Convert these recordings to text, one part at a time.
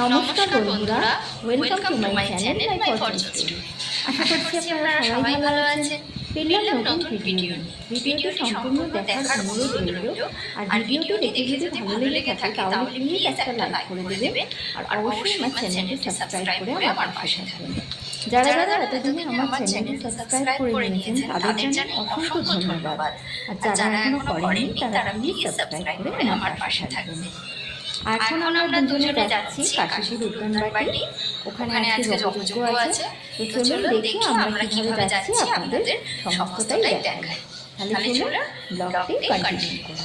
নমস্কার বন্ধুরা welcome to my channel my fortune আশা করছি আপনারা সবাই ভালো আছেন। পেলাম নতুন ভিডিও ভিডিওটি সম্পূর্ণ দেখার অনুরোধ রইল। আর ভিডিওটি দেখে যদি ভালো লেগে থাকে তাহলে প্লিজ একটা লাইক করে দেবেন। আর অবশ্যই আমার চ্যানেলটি সাবস্ক্রাইব করে আমার পাশে থাকবেন যারা যারা এতদিনে আমার চ্যানেলটি সাবস্ক্রাইব করে নিয়েছেন তাদের জন্য অসংখ্য ধন্যবাদ। আর যারা এখনও করেনি তারা প্লিজ সাবস্ক্রাইব করে আমার পাশে থাকবেন এখন আমরা দুজনে যাচ্ছি কাশীপুর উদ্যানবাটি। ওখানে আজকে যোগাযোগ আছে। তো চলুন দেখি আমরা কীভাবে যাচ্ছি আপনাদের সমস্তটাই দেখাই। তাহলে চলুন ব্লগটি কন্টিনিউ করি।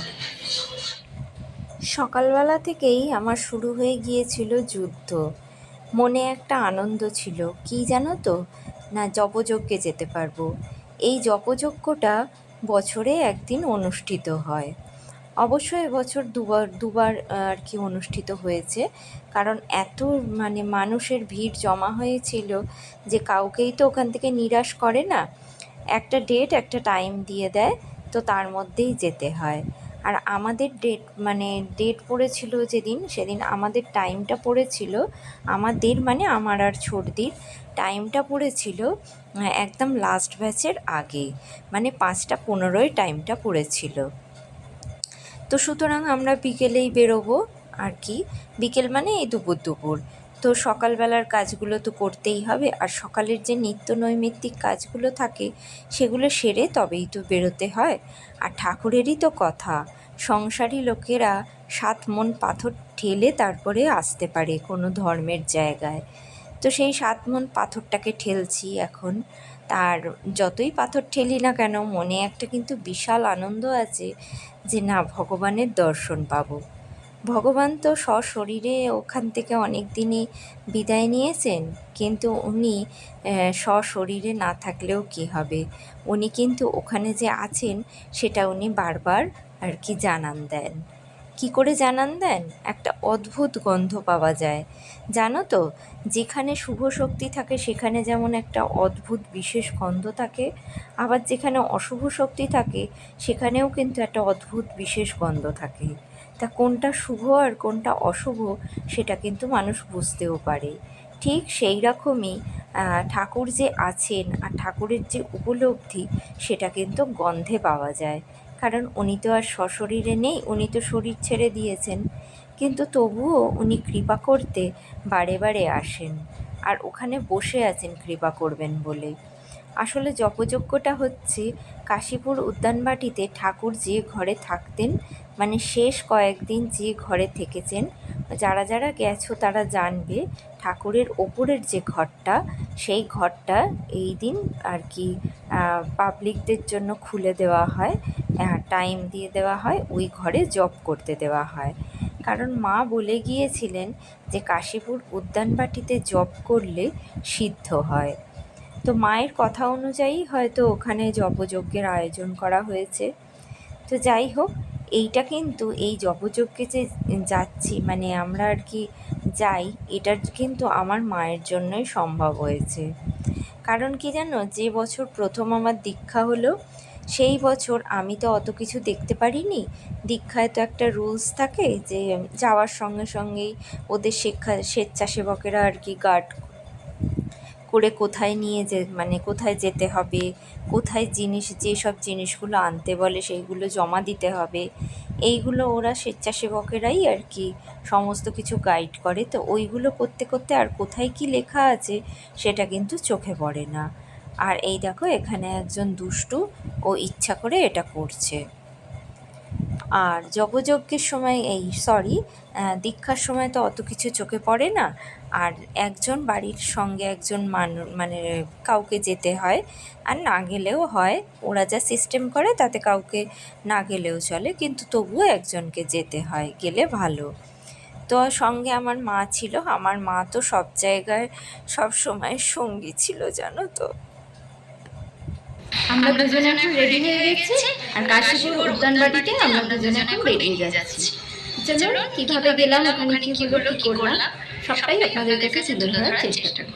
সকালবেলা থেকেই আমার শুরু হয়ে গিয়েছিল যুদ্ধ। মনে একটা আনন্দ ছিল কি জানো তো? না জপযজ্ঞে যেতে পারব। এই জপযজ্ঞটা বছরে একদিন অনুষ্ঠিত হয়। অবশ্যই এবছর দুবার দুবার আর কি অনুষ্ঠিত হয়েছে। কারণ এত মানে মানুষের ভিড় জমা হয়েছিল যে কাউকেই তো ওখান থেকে নিরাশ করে না। একটা ডেট একটা টাইম দিয়ে দেয়, তো তার মধ্যেই যেতে হয়। আর আমাদের ডেট মানে ডেট পড়েছিল যেদিন, সেদিন আমাদের টাইমটা পড়েছিল, আমাদের মানে আমার আর ছোটদির টাইমটা পড়েছিল একদম লাস্ট ব্যাচের আগে মানে পাঁচটা পনেরোয় টাইমটা পড়েছিল। তো সুতরাং আমরা বিকেলেই বেরোবো, আর কি? বিকেল মানে এই দুপুর দুপুর। তো সকালবেলার কাজগুলো তো করতেই হবে, আর সকালের যে নিত্য নৈমিত্তিক কাজগুলো থাকে, সেগুলো সেরে তবেই তো বেরোতে হয়। আর ঠাকুরেরই তো কথা, সংসারী লোকেরা সাত মন পাথর ঠেলে তারপরে আসতে পারে কোনো ধর্মের জায়গায়। তো সেই সাত মন পাথরটাকে ঠেলছি এখন। তার যতই পাথর ঠেলি না কেন, মনে একটা কিন্তু বিশাল আনন্দ আছে যে না, ভগবানের দর্শন পাবো। ভগবান তো সশরীরে ওখান থেকে অনেক দিনই বিদায় নিয়েছেন, কিন্তু উনি সশরীরে না থাকলেও কি হবে? উনি কিন্তু ওখানে যে আছেন, সেটা উনি বারবার আর কি জানান দেন। কি করে জানান দেন? একটা অদ্ভুত গন্ধ পাওয়া যায়। জানো তো, যেখানে শুভ শক্তি থাকে, সেখানে যেমন একটা অদ্ভুত বিশেষ গন্ধ থাকে, আবার যেখানে অশুভ শক্তি থাকে, সেখানেও কিন্তু একটা অদ্ভুত বিশেষ গন্ধ থাকে। তা কোনটা শুভ আর কোনটা অশুভ, সেটা কিন্তু মানুষ বুঝতেও পারে। ঠিক সেই রকমই ঠাকুর যে আছেন আর ঠাকুরের যে উপলব্ধি, সেটা কিন্তু গন্ধে পাওয়া যায়। কারণ উনি তো আর সশরীরে নেই, উনি তো শরীর ছেড়ে দিয়েছেন। কিন্তু তবুও উনি কৃপা করতে বারে বারে আসেন আর ওখানে বসে আছেন কৃপা করবেন বলে। আসলে জপযজ্ঞটা হচ্ছে কাশীপুর উদ্যানবাটিতে ঠাকুর যে ঘরে থাকতেন মানে শেষ কয়েকদিন যে ঘরে থেকেছেন যারা যারা গেছো তারা জানবে ঠাকুরের ওপরের যে ঘরটা, সেই ঘরটা এই দিন আর কি পাবলিকদের জন্য খুলে দেওয়া হয়। টাইম দিয়ে দেওয়া হয়, ওই ঘরে জব করতে দেওয়া হয়। কারণ মা বলে গিয়েছিলেন যে কাশীপুর উদ্যানবাটিতে জব করলে সিদ্ধ হয়। তো মায়ের কথা অনুযায়ী হয়তো ওখানে জপযজ্ঞের আয়োজন করা হয়েছে। তো যাই হোক এইটা কিন্তু এই জপযজ্ঞে যে যাচ্ছি মানে আমরা আর কি যাই এটা কিন্তু আমার মায়ের জন্যই সম্ভব হয়েছে। কারণ কি জানো, যে বছর প্রথম আমার দীক্ষা হলো, সেই বছর আমি তো অত কিছু দেখতে পারিনি। দীক্ষায় তো একটা রুলস থাকে যে, যাওয়ার সঙ্গে সঙ্গেই ওদের শিক্ষা, স্বেচ্ছাসেবকেরা আর কি গার্ড করে কোথায় নিয়ে যে মানে কোথায় যেতে হবে, কোথায় জিনিস, যেসব জিনিসগুলো আনতে বলে সেইগুলো জমা দিতে হবে, এইগুলো ওরা স্বেচ্ছাসেবকেরাই আর কি সমস্ত কিছু গাইড করে। তো ওইগুলো করতে করতে আর কোথায় কি লেখা আছে সেটা কিন্তু চোখে পড়ে না। আর এই দেখো এখানে একজন দুষ্টু ও ইচ্ছা করে এটা করছে। আর যজ্ঞযজ্ঞের সময় এই সরি দীক্ষার সময় তো অত কিছু চোখে পড়ে না। আর একজন বাড়ির সঙ্গে একজন মানুষ মানে কাউকে যেতে হয় আর না গেলেও হয়। ওরা যা সিস্টেম করে তাতে কাউকে না গেলেও চলে, কিন্তু তবুও একজনকে যেতে হয়, গেলে ভালো। তো সঙ্গে আমার মা ছিল, আমার মা তো সব জায়গায় সব সময় সঙ্গী ছিল, জানো তো। আমরা দুজনে রেডি হয়ে গেছি, আর কাশীপুর আমরা দুজনে এখন বেরিয়ে যাচ্ছি। কীভাবে গেলাম, ওখানে কি হলো, কি করলাম, সবটাই আপনাদের কাছে চেষ্টা করব।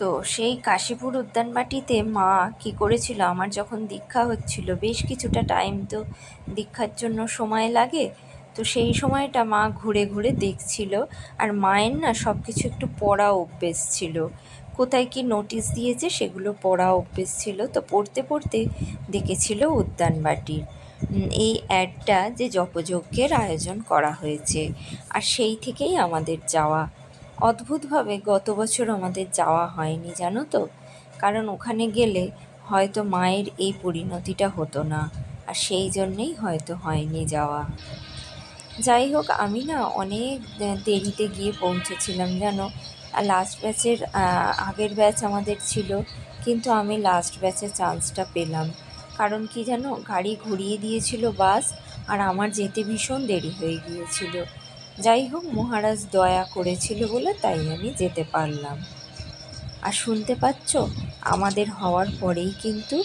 তো সেই কাশীপুর উদ্যানবাটিতে মা কি করেছিল? আমার যখন দীক্ষা হচ্ছিল, বেশ কিছুটা টাইম তো দীক্ষার জন্য সময় লাগে। তো সেই সময়টা মা ঘুরে ঘুরে দেখছিল, আর মায়ের না সব কিছু একটু পড়া অভ্যেস ছিল। কোথায় কি নোটিশ দিয়েছে সেগুলো পড়া অভ্যেস ছিল। তো পড়তে পড়তে দেখেছিল উদ্যানবাটির এই অ্যাডটা যে জপযজ্ঞের আয়োজন করা হয়েছে। আর সেই থেকেই আমাদের যাওয়া। অদ্ভুতভাবে গত বছর আমাদের যাওয়া হয়নি, জানো তো? কারণ ওখানে গেলে হয়তো মায়ের এই পরিণতিটা হতো না। আর সেই জন্যেই হয়তো হয়নি যাওয়া। যাই হোক, আমি না অনেক দেরিতে গিয়ে পৌঁছেছিলাম, জানো? আর লাস্ট ব্যাচের আগের ব্যাচ আমাদের ছিল, কিন্তু আমি লাস্ট ব্যাচের চান্সটা পেলাম। কারণ কি জানো, গাড়ি ঘুরিয়ে দিয়েছিল বাস আর আমার যেতে ভীষণ দেরি হয়ে গিয়েছিল। যাই হোক, মহারাজ দয়া করেছিল বলে তাই আমি যেতে পারলাম। আর শুনতে পাচ্ছ, আমাদের হওয়ার পরেই কিন্তু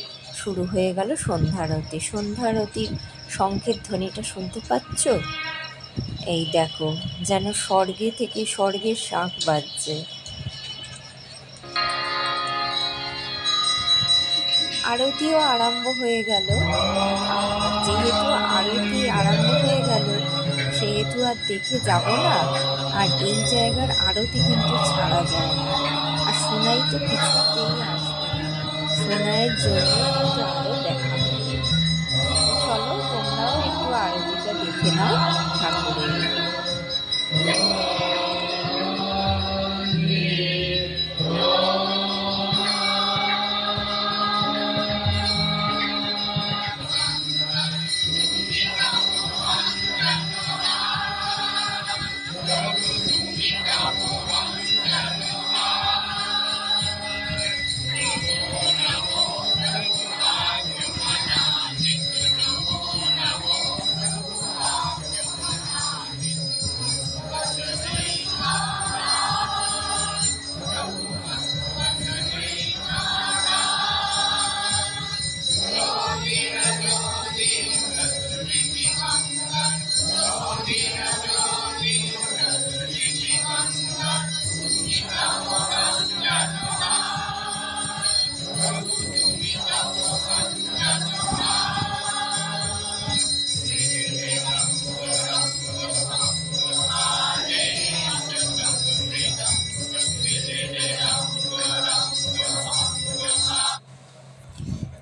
শুরু হয়ে গেল সন্ধ্যারতি। সন্ধ্যারতির শঙ্খের ধ্বনিটা শুনতে পাচ্ছ? এই দেখো, যেন স্বর্গে থেকে স্বর্গের শাঁখ বাজছে। আরতিও আরম্ভ হয়ে গেল। যেহেতু আরতি আরম্ভ হয়ে গেল, সেহেতু আর দেখে যাব না, আর এই জায়গার আরতি কিন্তু ছাড়া যায় না। আর সোনাই তো কিছুতেই আসবে সোনাইয়ের জন্য কিন্তু আরও দেখা চলো তোমরাও একটু আরতিটা দেখে নাও ঠাকুরের।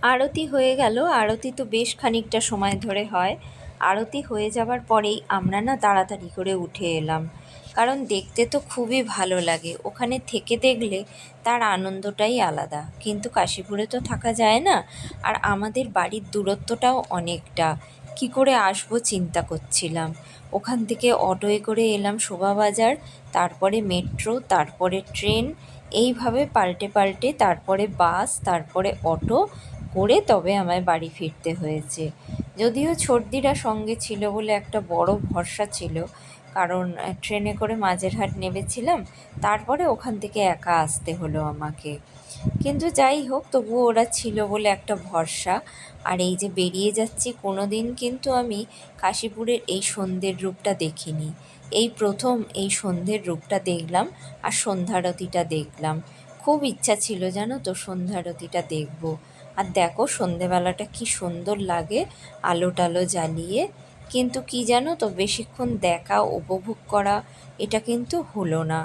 আরতি হয়ে গেল। আরতি তো বেশ খানিকটা সময় ধরে হয়। আরতি হয়ে যাবার পরেই আমরা না তাড়াতাড়ি করে উঠে এলাম। কারণ দেখতে তো খুবই ভালো লাগে। ওখানে থেকে দেখলে তার আনন্দটাই আলাদা। কিন্তু কাশীপুরে তো থাকা যায় না। আর আমাদের বাড়ির দূরত্বটাও অনেকটা। কি করে আসব চিন্তা করছিলাম। ওখান থেকে অটোয় করে এলাম শোভাবাজার, তারপরে মেট্রো, তারপরে ট্রেন। এইভাবে পাল্টে পাল্টে তারপরে বাস, তারপরে অটো করে তবে আমায় বাড়ি ফিরতে হয়েছে। যদিও ছর্দিরা সঙ্গে ছিল বলে একটা বড় ভরসা ছিল, কারণ ট্রেনে করে মাঝেরহাট নেমেছিলাম, তারপরে ওখান থেকে একা আসতে হলো আমাকে। কিন্তু যাই হোক, তবুও ওরা ছিল বলে একটা ভরসা। আর এই যে বেরিয়ে যাচ্ছি কোনো দিন কিন্তু আমি কাশীপুরের এই সন্ধ্যের রূপটা দেখিনি। এই প্রথম এই সন্ধ্যের রূপটা দেখলাম আর সন্ধ্যারতিটা দেখলাম। খুব ইচ্ছা ছিল জানো তো সন্ধ্যারতিটা দেখব। আর দেখো সন্ধেবেলাটা কি সুন্দর লাগে আলো টালো জ্বালিয়ে। কিন্তু কি জানো তো, বেশিক্ষণ দেখা, উপভোগ করা, এটা কিন্তু হলো না।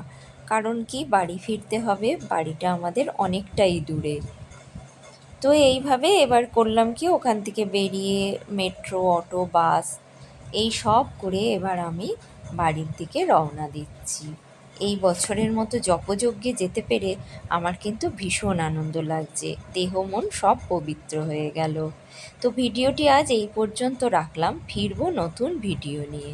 কারণ কি, বাড়ি ফিরতে হবে, বাড়িটা আমাদের অনেকটাই দূরে। তো এইভাবে এবার করলাম কি, ওখান থেকে বেরিয়ে মেট্রো, অটো, বাস, এই সব করে এবার আমি বাড়ির দিকে রওনা দিচ্ছি। এই বছরের মতো জপযজ্ঞে যেতে পেরে আমার কিন্তু ভীষণ আনন্দ লাগছে। দেহ, মন সব পবিত্র হয়ে গেল। তো ভিডিওটি আজ এই পর্যন্ত রাখলাম। ফিরবো নতুন ভিডিও নিয়ে।